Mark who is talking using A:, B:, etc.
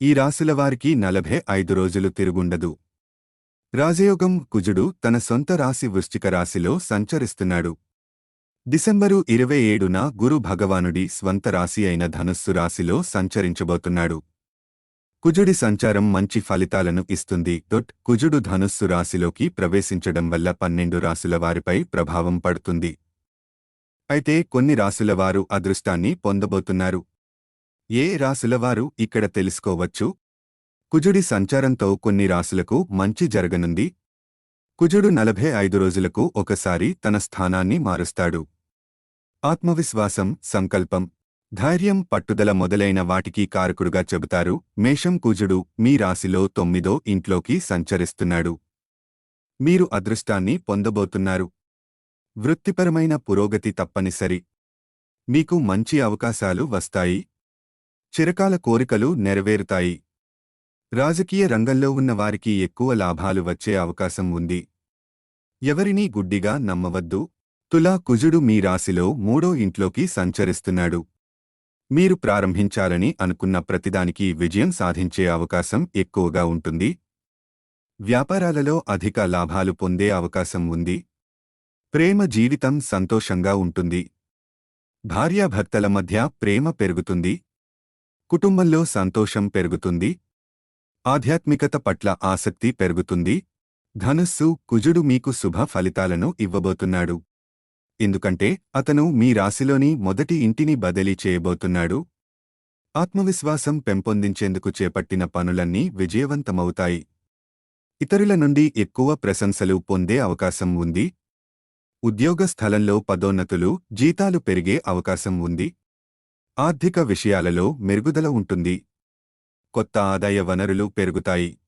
A: ఈ రాశులవారికి నలభై ఐదు రోజులు తిరుగుండదు. రాజయోగం కుజుడు తన సొంత రాశి వృశ్చిక రాశిలో సంచరిస్తున్నాడు. డిసెంబరు ఇరవై ఏడున గురు భగవానుడి స్వంత రాశి అయిన ధనుస్సు రాశిలో సంచరించబోతున్నాడు. కుజుడి సంచారం మంచి ఫలితాలను ఇస్తుంది. డొట్ కుజుడు ధనుస్సు రాశిలోకి ప్రవేశించడం వల్ల పన్నెండు రాశుల వారిపై ప్రభావం పడుతుంది. అయితే కొన్ని రాశుల వారు అదృష్టాన్ని పొందబోతున్నారు. ఏ రాశులవారు ఇక్కడ తెలుసుకోవచ్చు? కుజుడి సంచారంతో కొన్ని రాశులకు మంచి జరగనుంది. కుజుడు నలభై ఐదు రోజులకు ఒకసారి తన స్థానాన్ని మారుస్తాడు. ఆత్మవిశ్వాసం సంకల్పం ధైర్యం పట్టుదల మొదలైన వాటికి కారకుడుగా చెబుతారు. మేషం కుజుడు మీ రాశిలో తొమ్మిదో ఇంట్లోకి సంచరిస్తున్నాడు. మీరు అదృష్టాన్ని పొందబోతున్నారు. వృత్తిపరమైన పురోగతి తప్పనిసరి. మీకు మంచి అవకాశాలు వస్తాయి. చిరకాల కోరికలు నెరవేరుతాయి. రాజకీయ రంగంలో ఉన్న వారికి ఎక్కువ లాభాలు వచ్చే అవకాశం ఉంది. ఎవరినీ గుడ్డిగా నమ్మవద్దు. తులా కుజుడు మీ రాశిలో మూడో ఇంట్లోకి సంచరిస్తున్నాడు. మీరు ప్రారంభించాలని అనుకున్న ప్రతిదానికి విజయం సాధించే అవకాశం ఎక్కువగా ఉంటుంది. వ్యాపారాలలో అధిక లాభాలు పొందే అవకాశం ఉంది. ప్రేమ జీవితం సంతోషంగా ఉంటుంది. భార్యాభర్తల మధ్య ప్రేమ పెరుగుతుంది. కుటుంబంలో సంతోషం పెరుగుతుంది. ఆధ్యాత్మికత పట్ల ఆసక్తి పెరుగుతుంది. ధనుస్సు కుజుడు మీకు శుభ ఫలితాలను ఇవ్వబోతున్నాడు. ఎందుకంటే అతను మీ రాశిలోని మొదటి ఇంటిని బదిలీ చేయబోతున్నాడు. ఆత్మవిశ్వాసం పెంపొందించేందుకు చేపట్టిన పనులన్నీ విజయవంతమవుతాయి. ఇతరుల నుండి ఎక్కువ ప్రశంసలు పొందే అవకాశం ఉంది. ఉద్యోగ స్థలంలో పదోన్నతులు జీతాలు పెరిగే అవకాశం ఉంది. ఆర్థిక విషయాలలో మెరుగుదల ఉంటుంది. కొత్త ఆదాయ వనరులు పెరుగుతాయి.